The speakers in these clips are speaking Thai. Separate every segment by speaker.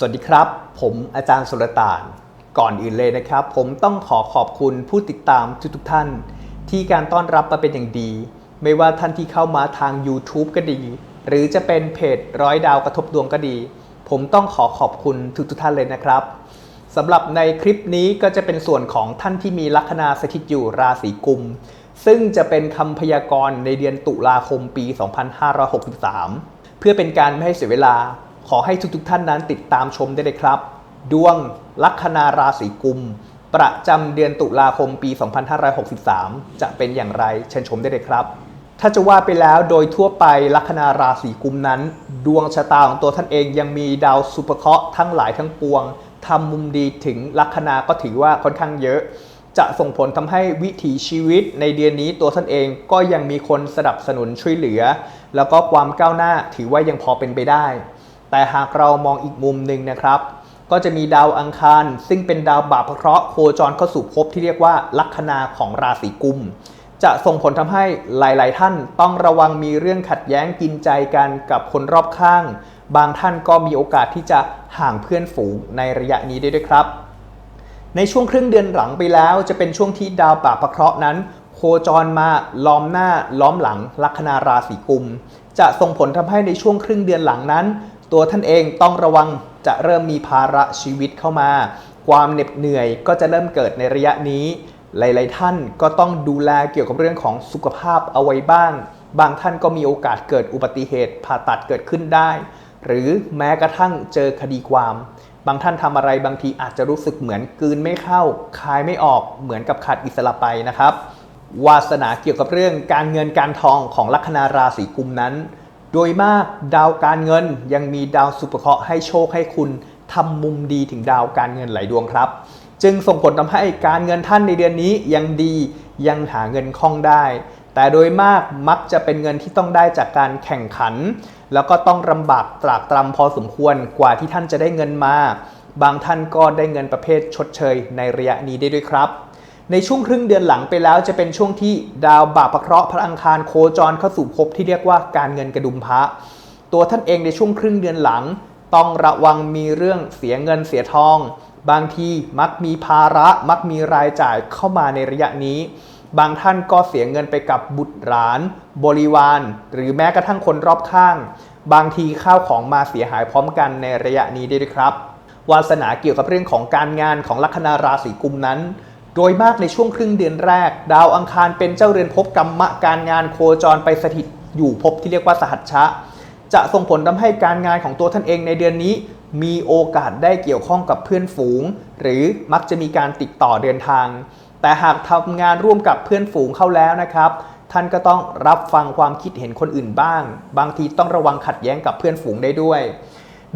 Speaker 1: สวัสดีครับ ผมอาจารย์สุรตาน ก่อนอื่นเลยนะครับ ผมต้องขอขอบคุณผู้ติดตามทุกๆท่าน ที่การต้อนรับมาเป็นอย่างดี ไม่ว่าท่านที่เข้ามาทาง YouTube ก็ดี หรือจะเป็นเพจร้อยดาวกระทบดวงก็ดี ผมต้องขอขอบคุณทุกๆท่านเลยนะครับสำหรับในคลิปนี้ก็จะเป็นส่วนของท่านที่มีลัคนาสถิตอยู่ราศีกุม ซึ่งจะเป็นคำพยากรณ์ในเดือนตุลาคมปี 2563 เพื่อเป็นการไม่ให้เสียเวลา ขอให้ทุกๆท่านนั้นติดตามชมได้เลยครับ ดวงลัคนาราศีกุม ประจำเดือนตุลาคมปี 2563 จะเป็นอย่างไรเชิญชมได้เลยครับ ถ้าจะว่าไปแล้วโดยทั่วไปลัคนาราศีกุมนั้น ดวงชะตาของตัวท่านเองยังมีดาวสุภเคราะห์ทั้งหลายทั้งปวงทำมุมดีถึงลัคนาก็ถือว่าค่อนข้างเยอะจะส่งผลทำให้วิถีชีวิตในเดือนนี้ตัวท่านเองก็ยังมีคนสนับสนุนช่วยเหลือ แล้วก็ความก้าวหน้าถือว่ายังพอเป็นไปได้ แต่หากเรามองอีกมุมหนึ่งนะครับ ก็จะมีดาวอังคาร ซึ่งเป็นดาวบาปเคราะห์โคจรเข้าสู่ภพที่เรียกว่าลัคนาของราศีกุม จะส่งผลทำให้หลาย ๆ ท่านต้องระวังมีเรื่องขัดแย้งกินใจกันกับคนรอบข้าง บางท่านก็มีโอกาสที่จะห่างเพื่อนฝูงในระยะนี้ได้ด้วยครับ ในช่วงครึ่งเดือนหลังไปแล้ว จะเป็นช่วงที่ดาวป่าพระเคราะห์นั้นโคจรมาล้อมหน้าล้อมหลังลัคนาราศีกุม จะส่งผลทำให้ในช่วงครึ่งเดือนหลังนั้น ตัวท่านเองต้องระวังจะเริ่มมีภาระชีวิตเข้ามา ความเหน็ดเหนื่อยก็จะเริ่มเกิดในระยะนี้ หลาย ๆ ท่านก็ต้องดูแลเกี่ยวกับเรื่องของสุขภาพเอาไว้บ้าง บางท่านก็มีโอกาสเกิดอุบัติเหตุผ่าตัดเกิดขึ้นได้ หรือแม้กระทั่งเจอคดีความ บางท่านทำอะไรบางทีอาจจะรู้สึกเหมือนกืนไม่เข้าคายไม่ออกเหมือนกับขาดอิสระไปนะครับ วาสนาเกี่ยวกับเรื่องการเงินการทองของลัคนาราศีกุมนั้น โดยมากดาวการเงินยังมีดาวสุภเคราะห์ให้โชคให้คุณทำมุมดีถึงดาวการเงินหลายดวงครับ จึงส่งผลทำให้การเงินท่านในเดือนนี้ยังดียังหาเงินคล่องได้ แต่โดยมากมักจะเป็นเงินที่ต้องได้จากการแข่งขัน แล้วก็ต้องลำบากตรากตรำพอสมควรกว่าที่ท่านจะได้เงินมา บางท่านก็ได้เงินประเภทชดเชยในระยะนี้ได้ด้วยครับ ในช่วงครึ่งเดือนหลังไปแล้วจะเป็นช่วงที่ดาวบาปพระเคราะห์พระอังคารโคจรเข้าสู่ภพที่เรียกว่าการเงินกระดุมพระตัวท่านเองในช่วงครึ่งเดือนหลัง ต้องระวังมีเรื่องเสียเงินเสียทอง บางทีมักมีภาระมักมีรายจ่ายเข้ามาในระยะนี้ บางท่านก็เสียเงินไปกับบุตรหลาน บริวาร หรือแม้กระทั่งคนรอบข้าง บางทีข้าวของมาเสียหายพร้อมกันในระยะนี้ด้วยครับวาสนาเกี่ยวกับเรื่องของการงานของลัคนาราศีกุมนั้น ดยมากในช่วงครึ่งเดือนแรก ดาวอังคารเป็นเจ้าเรือนภพกรรมะการงานโคจรไปสถิตอยู่ภพที่เรียกว่าสหัชชะ จะส่งผลทำให้การงานของตัวท่านเองในเดือนนี้ มีโอกาสได้เกี่ยวข้องกับเพื่อนฝูง หรือมักจะมีการติดต่อเดินทาง แต่หากทำงานร่วมกับเพื่อนฝูงเข้าแล้วนะครับ ท่านก็ต้องรับฟังความคิดเห็นคนอื่นบ้าง บางทีต้องระวังขัดแย้งกับเพื่อนฝูงได้ด้วย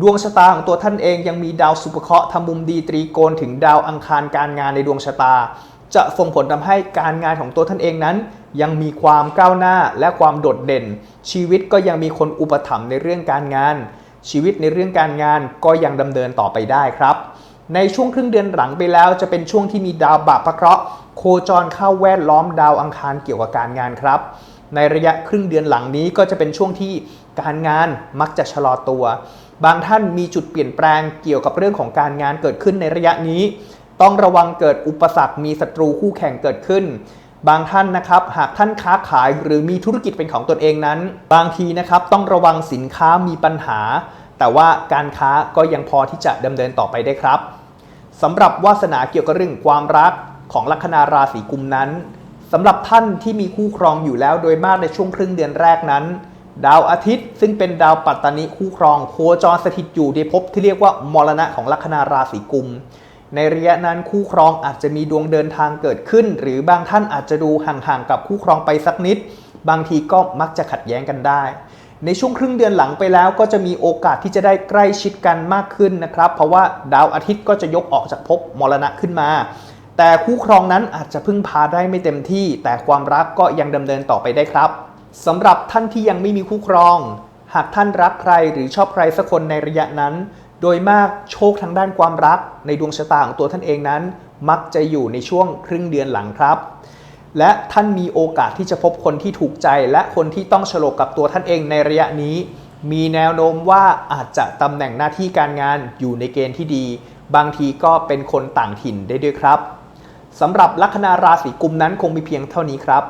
Speaker 1: ดวงชะตาของตัวท่านเองยังมีดาวสุภเคราะห์ทำมุมดีตรีโกณถึงดาวอังคารการงานในดวงชะตา จะส่งผลทำให้การงานของตัวท่านเองนั้น ยังมีความก้าวหน้าและความโดดเด่น ชีวิตก็ยังมีคนอุปถัมภ์ในเรื่องการงาน ชีวิตในเรื่องการงานก็ยังดำเนินต่อไปได้ครับ ในช่วงครึ่งเดือนหลังไปแล้วจะเป็นช่วงที่มีดาวบาปพระเคราะห์โคจรเข้าแวดล้อมดาวอังคารเกี่ยวกับการงานครับในระยะครึ่งเดือนหลังนี้ก็จะเป็นช่วงที่การงานมักจะชะลอตัว บางท่านมีจุดเปลี่ยนแปลงเกี่ยวกับเรื่องของการงานเกิดขึ้นในระยะนี้ ต้องระวังเกิดอุปสรรคมีศัตรูคู่แข่งเกิดขึ้น บางท่านนะครับหากท่านค้าขายหรือมีธุรกิจเป็นของตนเองนั้น บางทีนะครับต้องระวังสินค้ามีปัญหา แต่ว่าการค้าก็ยังพอที่จะดำเนินต่อไปได้ครับสำหรับวาสนาเกี่ยวกับเรื่องความรักของลัคนาราศีกุมนั้นสำหรับท่านที่มีคู่ครองอยู่แล้วโดยมากในช่วงครึ่งเดือนแรกนั้น ดาวอาทิตย์ซึ่งเป็นดาวปัตตานิคู่ครองโคจรสถิตอยู่ในภพที่เรียกว่ามรณะของลัคนาราศีกุม ในระยะนั้นคู่ครองอาจจะมีดวงเดินทางเกิดขึ้น หรือบางท่านอาจจะดูห่างๆกับคู่ครองไปสักนิด บางทีก็มักจะขัดแย้งกันได้ ในช่วงครึ่งเดือนหลังไปแล้วก็จะมีโอกาสที่จะได้ใกล้ชิดกันมากขึ้นนะครับ เพราะว่าดาวอาทิตย์ก็จะยกออกจากภพมรณะขึ้นมา แต่คู่ครองนั้นอาจจะพึ่งพาได้ไม่เต็มที่ แต่ความรักก็ยังดำเนินต่อไปได้ครับ สำหรับท่านที่ยังไม่มีคู่ครอง หากท่านรักใครหรือชอบใครสักคนในระยะนั้น โดยมากโชคทางด้านความรัก ในดวงชะตาของตัวท่านเองนั้น มักจะอยู่ในช่วงครึ่งเดือนหลังครับ และท่านมีโอกาสที่จะพบคนที่ถูกใจ และคนที่ต้องฉลกกับตัวท่านเองในระยะนี้ มีแนวโน้มว่าอาจจะตำแหน่งหน้าที่การงานอยู่ในเกณฑ์ที่ดี บางทีก็เป็นคนต่างถิ่นได้ด้วยครับสำหรับลัคนาราศีกุมนั้นคงมีเพียงเท่านี้ครับ